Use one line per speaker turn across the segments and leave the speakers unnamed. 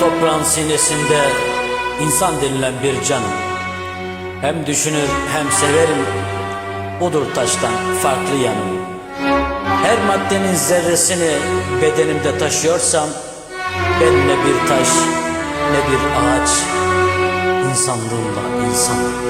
toprağın sinesinde insan denilen bir canım. Hem düşünür hem severim, budur taştan farklı yanım. Her maddenin zerresini bedenimde taşıyorsam, ben ne bir taş ne bir ağaç, insanlığımla insanım.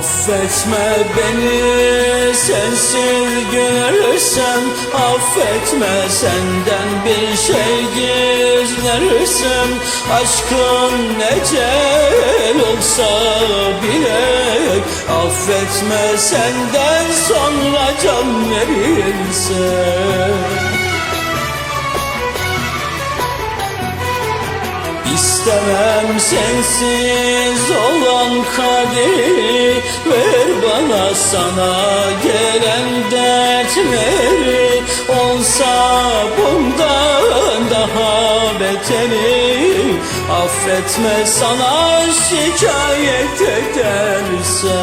Affetme beni sensiz görürsem Affetme. Senden bir şey gizlersem Aşkın ecel olsa bile. Affetme senden sonra can verirsem İstemem sensiz olan kaderi Ver bana sana gelen dertleri. Olsa bundan daha beteri. Affetme sana şikayet edersem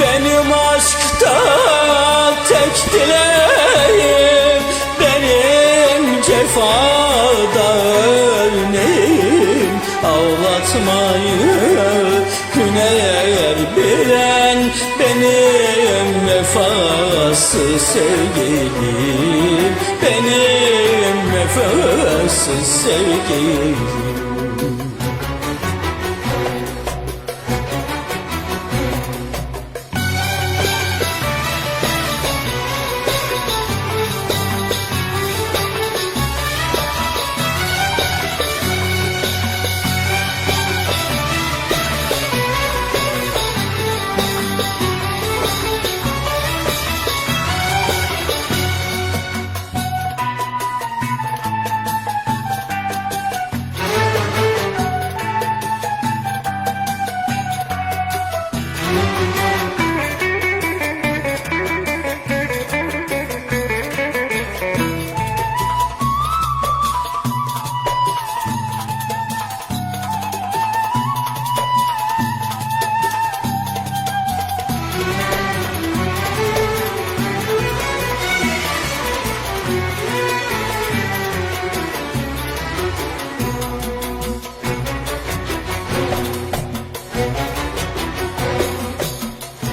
benim aşkta tek dileğim Ağlatmayı hüner bilen Benim vefasız sevgilim. Benim vefasız sevgilim Thank you.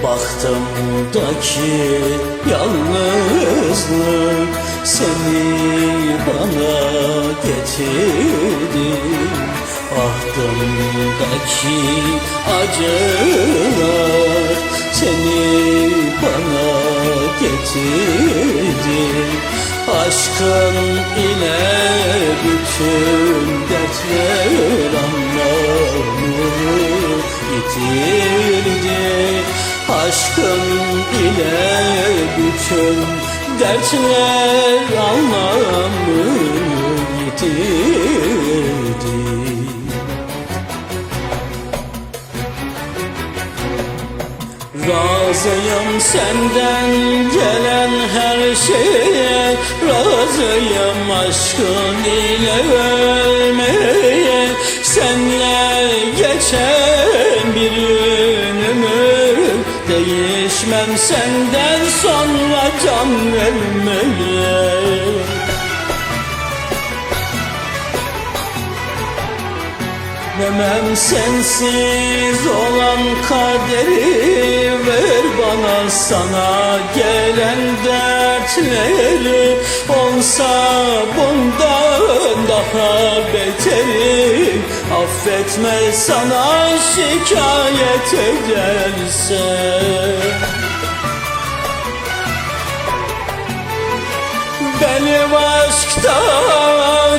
Baktımdaki yalnızlık seni bana getirdi. Ahdımdaki acılar seni bana getirdi. Aşkın ile Aşkın ile bütün dertler anlamını yitirdi. Razıyım senden gelen her şeye Razıyım aşkın ile ölmeye Değişmem senden sonra can vermeye. Demem sensiz olan kaderi sana gelen dertleri Olsa bundan daha beteri Affetme sana şikayet edersem Benim aşkta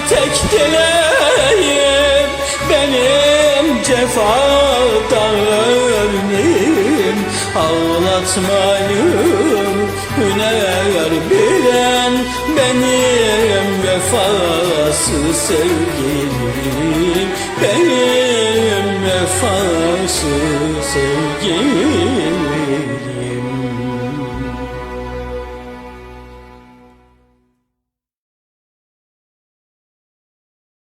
tek dileğim Benim cefada Ağlatmayı hüner bilen Benim vefasız sevgilim. Benim vefasız sevgilim